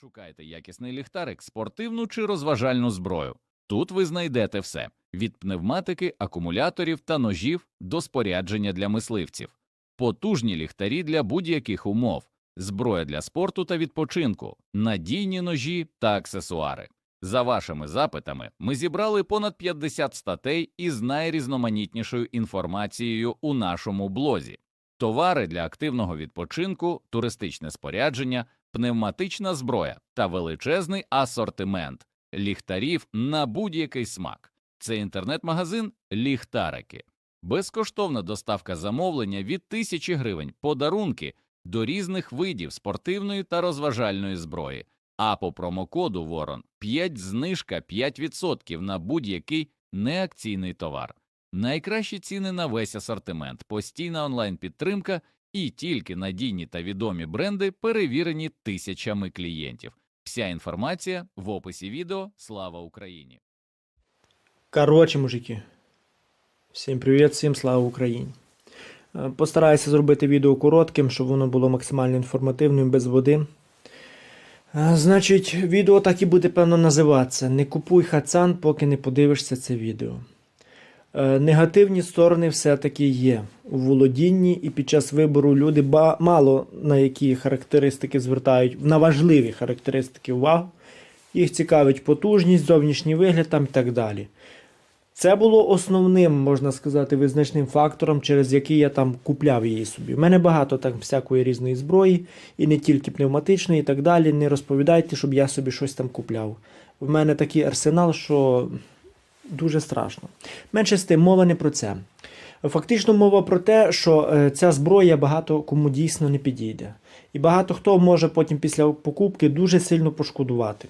Шукайте якісний ліхтарик, спортивну чи розважальну зброю. Тут ви знайдете все від пневматики, акумуляторів та ножів до спорядження для мисливців, потужні ліхтарі для будь-яких умов, зброя для спорту та відпочинку, надійні ножі та аксесуари. За вашими запитами, ми зібрали понад 50 статей із найрізноманітнішою інформацією у нашому блозі. Товари для активного відпочинку, туристичне спорядження, пневматична зброя та величезний асортимент ліхтарів на будь-який смак. Це інтернет-магазин Ліхтарики. Безкоштовна доставка замовлення від тисячі гривень, подарунки до різних видів спортивної та розважальної зброї. А по промокоду Ворон 5 знижка 5% на будь-який неакційний товар. Найкращі ціни на весь асортимент, постійна онлайн-підтримка і тільки надійні та відомі бренди, перевірені тисячами клієнтів. Вся інформація в описі відео. Слава Україні! Коротше, мужики. Всім привіт, всім слава Україні. Е, Постараюся зробити відео коротким, щоб воно було максимально інформативним, без води. Е, Значить, відео так і буде певно називатися. Не купуй хацан, поки не подивишся це відео. Е, Негативні сторони все-таки є у володінні, і під час вибору люди мало на які характеристики звертають, на важливі характеристики увагу. Їх цікавить потужність, зовнішній вигляд там і так далі. Це було основним, можна сказати, визначним фактором, через який я там купляв її собі. У мене багато там всякої різної зброї, і не тільки пневматичної, і так далі. Не розповідайте, щоб я собі щось там купляв. В мене такий арсенал, що дуже страшно. Менше з тим, мова не про це. Фактично мова про те, що е, ця зброя багато кому дійсно не підійде. І багато хто може потім після покупки дуже сильно пошкодувати.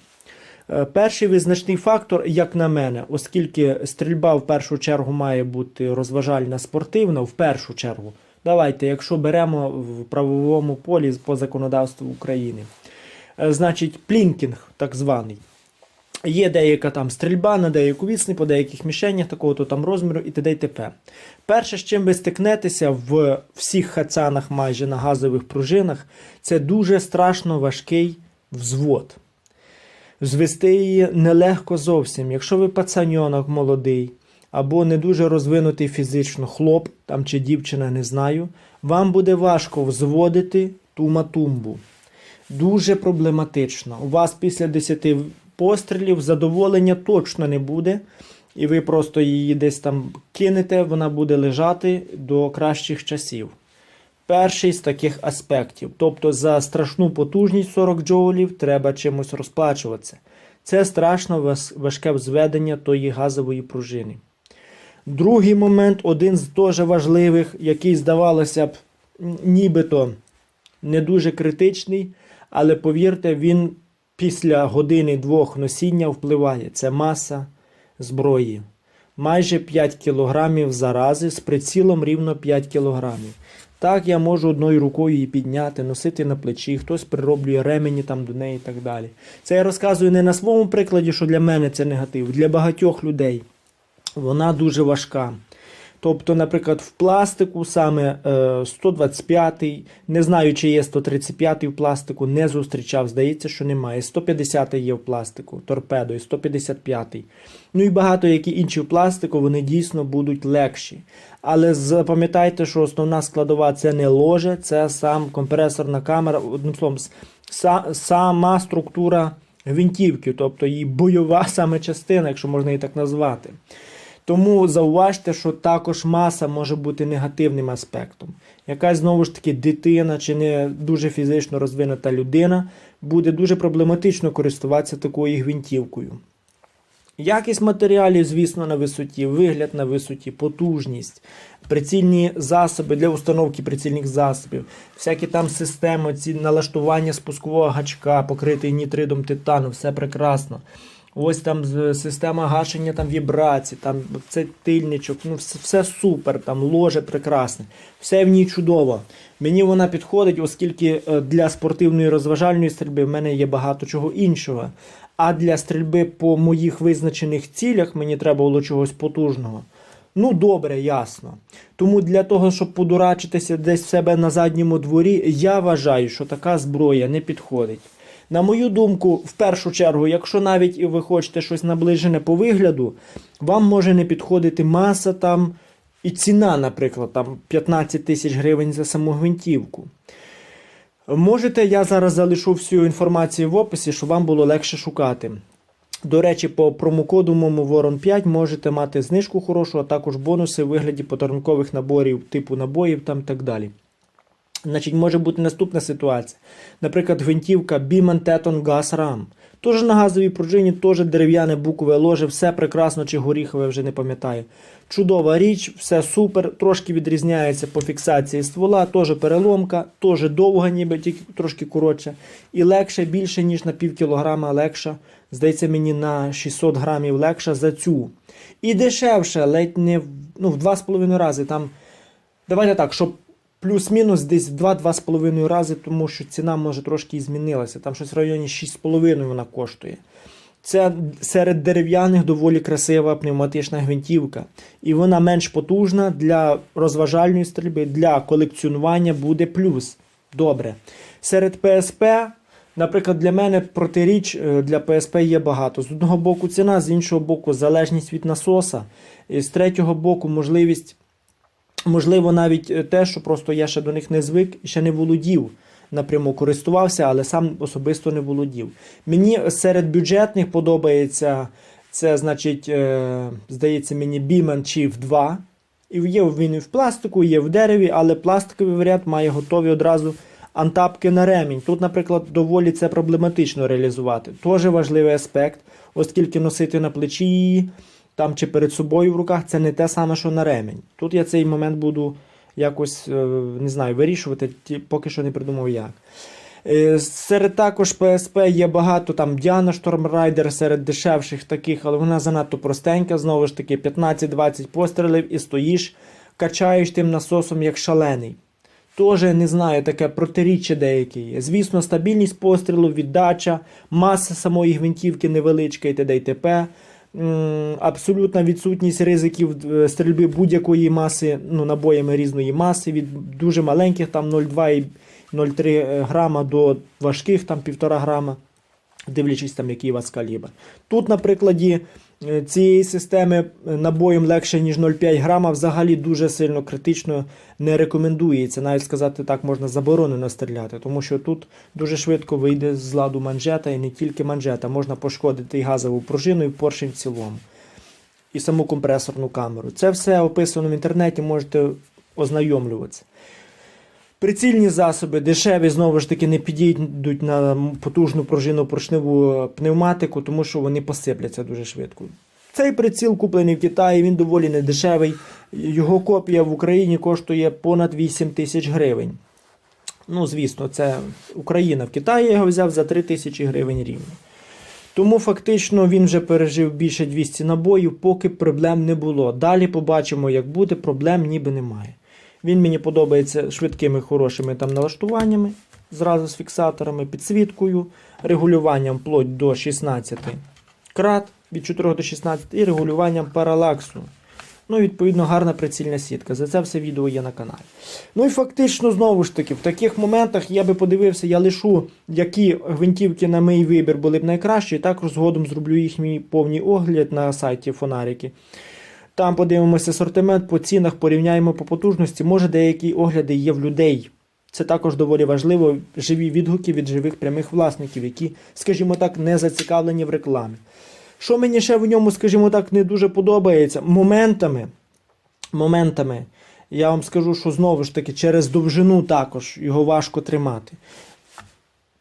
Е, Перший визначний фактор, як на мене, оскільки стрільба в першу чергу має бути розважальна спортивна, в першу чергу. Давайте, якщо беремо в правовому полі по законодавству України, Е, значить, плінкінг, так званий. Є деяка там стрільба на деяку відстань, по деяких мішенях, такого-то там розміру і т.д. і т.п. Перше, з чим ви стикнетеся в всіх хацанах майже на газових пружинах, це дуже страшно важкий взвод. Звести її нелегко зовсім. Якщо ви пацаньонок молодий або не дуже розвинутий фізично хлоп там чи дівчина, не знаю, вам буде важко взводити ту матумбу. Дуже проблематично. У вас після 10 пострілів задоволення точно не буде, і ви просто її десь там кинете, вона буде лежати до кращих часів. Перший з таких аспектів. Тобто за страшну потужність 40 джоулів треба чимось розплачуватися. Це страшно важке взведення тої газової пружини. Другий момент, один з дуже важливих, який, здавалося б, нібито не дуже критичний, але повірте, він після години-двох носіння впливає. Це маса зброї. Майже 5 кілограмів зарази з прицілом рівно 5 кілограмів. Так, я можу одною рукою її підняти, носити на плечі, хтось прироблює ремені там до неї і так далі. Це я розказую не на своєму прикладі, що для мене це негатив, для багатьох людей. Вона дуже важка. Тобто, наприклад, в пластику саме е, 125, не знаю, чи є 135 в пластику, не зустрічав. Здається, що немає. 150-й є в пластику, торпедо, і 155. Ну і багато які інші в пластику, вони дійсно будуть легші. Але запам'ятайте, що основна складова це не ложе, це сам компресорна камера, одним словом, сама структура гвинтівки, тобто її бойова саме частина, якщо можна її так назвати. Тому зауважте, що також маса може бути негативним аспектом. Якась знову ж таки дитина чи не дуже фізично розвинута людина буде дуже проблематично користуватися такою гвинтівкою. Якість матеріалів, звісно, на висоті, вигляд на висоті, потужність, прицільні засоби для установки прицільних засобів, всякі там системи, ці налаштування спускового гачка, покритий нітридом титану, все прекрасно. Ось там система гашення там вібрацій, там це тильничок, ну все, супер, там ложе прекрасне, все в ній чудово. Мені вона підходить, оскільки е, для спортивної розважальної стрільби в мене є багато чого іншого. А для стрільби по моїх визначених цілях мені треба було чогось потужного. Ну, добре, ясно. Тому для того, щоб подурачитися десь в себе на задньому дворі, я вважаю, що така зброя не підходить. На мою думку, в першу чергу, якщо навіть і ви хочете щось наближене по вигляду, вам може не підходити маса там і ціна, наприклад, там 15 тисяч гривень за саму гвинтівку. Можете, я зараз залишу всю інформацію в описі, щоб вам було легше шукати. До речі, по промокоду моєму Ворон 5 можете мати знижку хорошу, а також бонуси в вигляді подарункових наборів, типу набоїв там так далі. Значить, може бути наступна ситуація. Наприклад, гвинтівка Biman Teton Gas Ram. Теж на газовій пружині, теж дерев'яне букове ложе, все прекрасно чи горіхове, вже не пам'ятаю. Чудова річ, все супер, трошки відрізняється по фіксації ствола, теж переломка, теж довга, ніби тільки трошки коротше. І легше більше, ніж на пів кілограма легша. Здається, мені на 600 грамів легша за цю. І дешевше, ледь не ну, в 2,5 рази. Там, давайте так, щоб плюс-мінус десь в 2-2,5 рази, тому що ціна може трошки і змінилася. Там щось в районі 6,5 вона коштує. Це серед дерев'яних доволі красива пневматична гвинтівка. І вона менш потужна для розважальної стрільби, для колекціонування буде плюс. Добре. Серед ПСП, наприклад, для мене протиріч е, для ПСП є багато. З одного боку ціна, з іншого боку, залежність від насоса. І з третього боку, можливість, можливо, навіть е, те, що просто я ще до них не звик ще не володів. Напряму користувався, але сам особисто не володів. Мені серед бюджетних подобається це, значить, е, здається, мені Beeman Chief 2. І є він і в пластику, є в дереві, але пластиковий варіант має готові одразу антапки на ремінь. Тут, наприклад, доволі це проблематично реалізувати. Теж важливий аспект, оскільки носити на плечі її там чи перед собою в руках це не те саме, що на ремінь. Тут я цей момент буду якось е, не знаю, вирішувати, поки що не придумав як. Е, Серед також PSP є багато там Діана Штормрайдер серед дешевших таких, але вона занадто простенька. Знову ж таки, 15-20 пострілів і стоїш, качаєш тим насосом як шалений. Тоже не знаю, таке протиріччя деяке є. Звісно, стабільність пострілу, віддача, маса самої гвинтівки невеличка і т.д. і т.п. Абсолютна відсутність ризиків е, стрільби будь-якої маси, ну, набоями різної маси, від дуже маленьких, там 0,2 і 0,3 грама до важких, там 1,5 грама, дивлячись там, який у вас калібр. Тут, на прикладі е, цієї системи е, набоєм легше, ніж 0,5 грама, взагалі дуже сильно критично не рекомендується. Навіть сказати так, можна заборонено стріляти, тому що тут дуже швидко вийде з ладу манжета і не тільки манжета, можна пошкодити і газову пружину, і поршень в цілому. І саму компресорну камеру. Це все описано в інтернеті, можете ознайомлюватися. Прицільні засоби дешеві, знову ж таки, не підійдуть на потужну пружину поршневу пневматику, тому що вони посипляться дуже швидко. Цей приціл куплений в Китаї, він доволі недешевий. Його копія в Україні коштує понад 8 тисяч гривень. Ну, звісно, це Україна в Китаї я його взяв за 3 тисячі гривень рівно. Тому фактично він вже пережив більше 200 набоїв, поки проблем не було. Далі побачимо, як буде, проблем ніби немає. Він мені подобається швидкими, хорошими там налаштуваннями, зразу з фіксаторами, підсвіткою, регулюванням вплоть до 16 крат від 4 до 16 і регулюванням паралаксу. Ну, відповідно, гарна прицільна сітка. За це все відео є на каналі. Ну і фактично, знову ж таки, в таких моментах я би подивився, я лишу, які гвинтівки на мій вибір були б найкращі, і також згодом зроблю їхній повний огляд на сайті Фонарики. Там подивимося асортимент по цінах, порівняємо по потужності. Може, деякі огляди є в людей. Це також доволі важливо. Живі відгуки від живих прямих власників, які, скажімо так, не зацікавлені в рекламі. Що мені ще в ньому, скажімо так, не дуже подобається, моментами, моментами, я вам скажу, що знову ж таки через довжину також його важко тримати.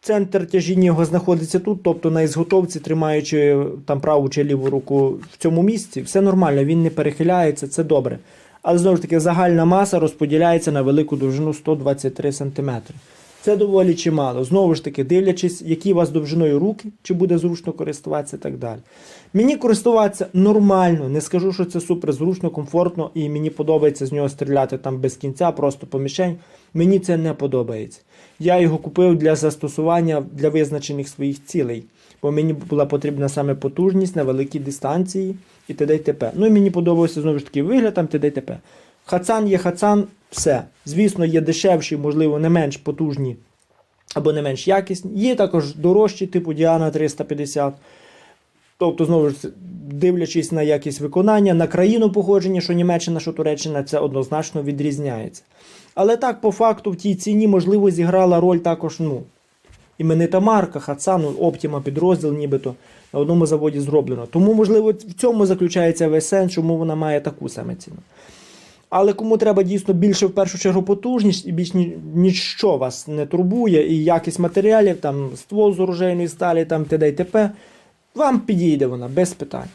Центр тяжіння його знаходиться тут, тобто на ізготовці, тримаючи там праву чи ліву руку в цьому місці, все нормально, він не перехиляється, це добре. Але знову ж таки, загальна маса розподіляється на велику довжину 123 см. Це доволі чимало. Знову ж таки, дивлячись, які у вас довжиною руки, чи буде зручно користуватися і так далі. Мені користуватися нормально, не скажу, що це супер зручно, комфортно, і мені подобається з нього стріляти там без кінця, просто по мішень. Мені це не подобається. Я його купив для застосування для визначених своїх цілей, бо мені була потрібна саме потужність на великій дистанції і т.д. і т.п. Ну і мені подобався знову ж таки вигляд там т.д. і т.п. Хацан є хацан, все. Звісно, є дешевші, можливо, не менш потужні або не менш якісні. Є також дорожчі, типу Діана 350. Тобто, знову ж дивлячись на якість виконання, на країну походження, що Німеччина, що Туреччина, це однозначно відрізняється. Але так, по факту, в тій ціні, можливо, зіграла роль також ну, іменита марка, Хацан, ну, Optima підрозділ, нібито на одному заводі зроблено. Тому, можливо, в цьому заключається весь сенс, чому вона має таку саме ціну. Але кому треба дійсно більше в першу чергу потужність і більш ні- ніщо вас не турбує, і якість матеріалів, там ствол з оружейної сталі, там т.д. і т.п., вам підійде вона без питань.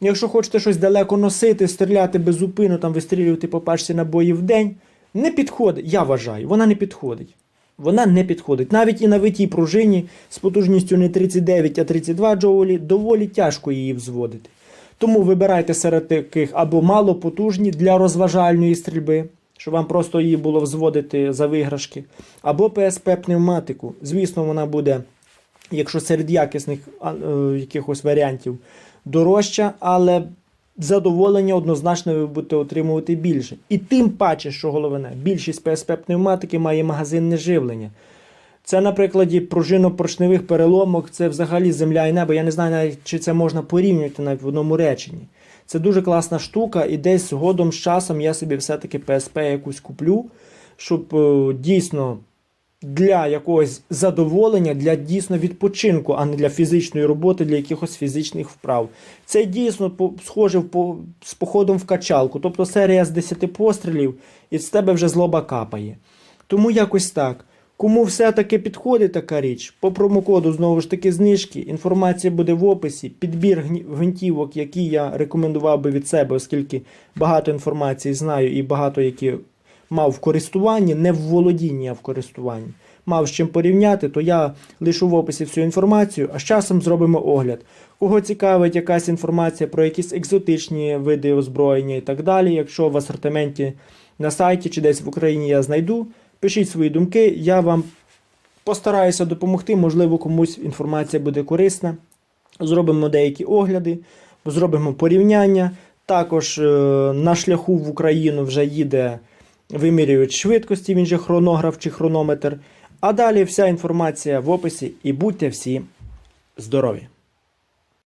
Якщо хочете щось далеко носити, стріляти без зупину, там вистрілювати по пачці набоїв в день, не підходить. Я вважаю, вона не підходить. Вона не підходить. Навіть і на витій пружині з потужністю не 39, а 32 джоулі доволі тяжко її взводити. Тому вибирайте серед таких або малопотужні для розважальної стрільби, щоб вам просто її було взводити за виграшки, або PSP пневматику. Звісно, вона буде, якщо серед якісних е, якихось варіантів, дорожча, але задоволення однозначно ви будете отримувати більше. І тим паче, що головне, більшість PSP пневматики має магазинне живлення. Це на прикладі пружинно-поршневих переломок, це взагалі земля і небо. Я не знаю навіть, чи це можна порівнювати навіть в одному реченні. Це дуже класна штука, і десь згодом з часом я собі все-таки PSP якусь куплю, щоб е, дійсно для якогось задоволення, для дійсно відпочинку, а не для фізичної роботи, для якихось фізичних вправ. Це дійсно схоже з походом в качалку, тобто серія з 10 пострілів, і з тебе вже злоба капає. Тому якось так. Кому все-таки підходить така річ, по промокоду знову ж таки знижки. Інформація буде в описі. Підбір гвинтівок, які я рекомендував би від себе, оскільки багато інформації знаю і багато які мав в користуванні, не в володінні, а в користуванні. Мав з чим порівняти, то я лишу в описі всю інформацію, а з часом зробимо огляд. Кого цікавить якась інформація про якісь екзотичні види озброєння і так далі. Якщо в асортименті на сайті чи десь в Україні я знайду, пишіть свої думки, я вам постараюся допомогти, можливо, комусь інформація буде корисна. Зробимо деякі огляди, зробимо порівняння. Також е, на шляху в Україну вже їде вимірювач швидкості, він же хронограф чи хронометр. А далі вся інформація в описі і будьте всі здорові!